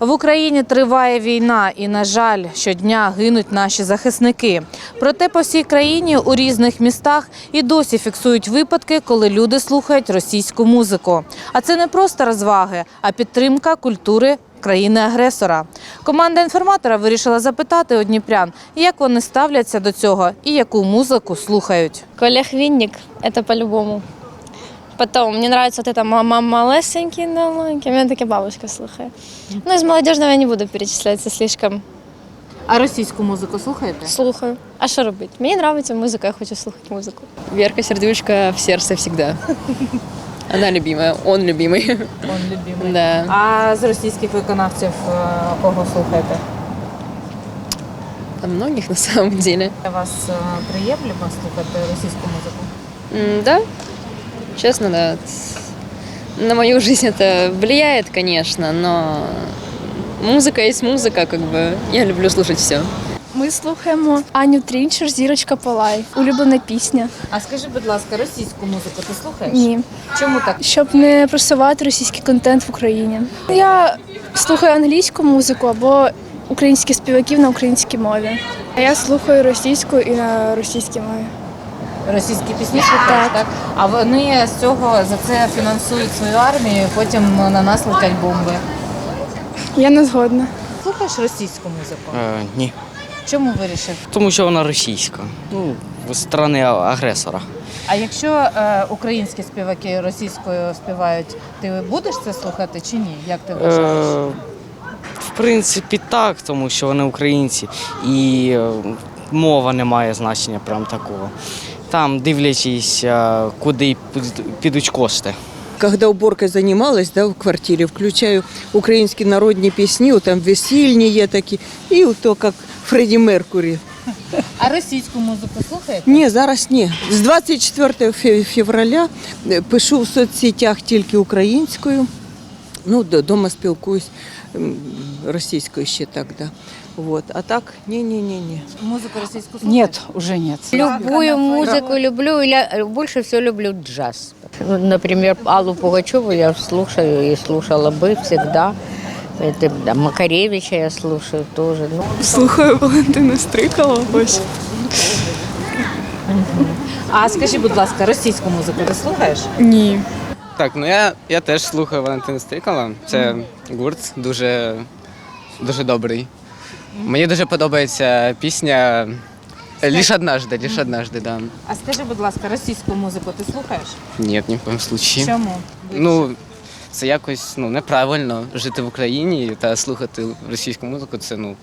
В Україні триває війна, і на жаль, щодня гинуть наші захисники. Проте по всій країні у різних містах і досі фіксують випадки, коли люди слухають російську музику. А це не просто розваги, а підтримка культури країни-агресора. Команда інформатора вирішила запитати у дніпрян, як вони ставляться до цього і яку музику слухають. Коля Хвинник, это по-любому. Потом, мне нравится вот это «Мама малесенький, да маленький», у меня таки бабушка слухает. Ну, из молодежного я не буду перечислять, це слишком А російську музику слухаєте? слухаю. А що робити? Мені подобається музика, я хочу слухати музику. Верка Сердючка в сердце всегда. Она любимая, он любимый. Он любимий. Да. А з російських виконавців е, кого слухаєте? А многих на самом деле. Для вас е, приємлемо слухати російську музику? М, Да, честно, да. На мою жизнь это влияет, конечно, но музыка есть музыка, как бы. Я люблю слушать все. Ми слухаємо Аню Трінчер, Зірочка Палай. Улюблена пісня. А скажи, будь ласка, російську музику ти слухаєш? Ні. Чому так? Щоб не просувати російський контент в Україні. Я слухаю англійську музику або українських співаків на українській мові. А я слухаю російську і на російській мові. Російські пісні слухаєш, так? А вони з цього за це фінансують свою армію, і потім на нас летять бомби. Я не згодна. Слухаєш російську музику? Е, ні. Чому вирішив? Тому що вона російська. Ну, з сторони агресора. А якщо е, українські співаки російською співають, ти будеш це слухати чи ні? Як ти вважаєш? Е, в принципі, так, тому що вони українці. І е, мова не має значення прям такого. Там дивлячись, е, куди підуть кошти. Когда уборкой занималась, да, в квартире, включаю українські народні пісні, о, там весільні є такі, і то як Фредді Меркурі. А російську музику слухаєте? Ні, зараз ні. З 24 февраля е, пишу в соцсетях тільки українською. Ну, вдома спілкуюсь російською ще так, да. Вот. А так, ні-ні-ні-ні. Музику російську слухаєте? Нет, уже нет. Любую музыку люблю, и ля- больше всего люблю джаз. Ну, Например, Аллу Пугачеву я слушаю и слушала бы всегда. Это, да, Макаревича я слушаю тоже. Ну, Слухаю Валентина Стрикала. Ось. А скажи, будь ласка, російську музику ти слухаєш? Ні. Так, ну я, я теж слухаю Валентина Стрикала. Це гурт дуже, дуже добрий. Мені дуже подобається пісня Ліж однажды, ліж однажды, да. А скажи, будь ласка, російську музику ти слухаєш? Ні, ні в коєму случаї. Чому? Ну, це якось ну, неправильно жити в Україні та слухати російську музику. Це ну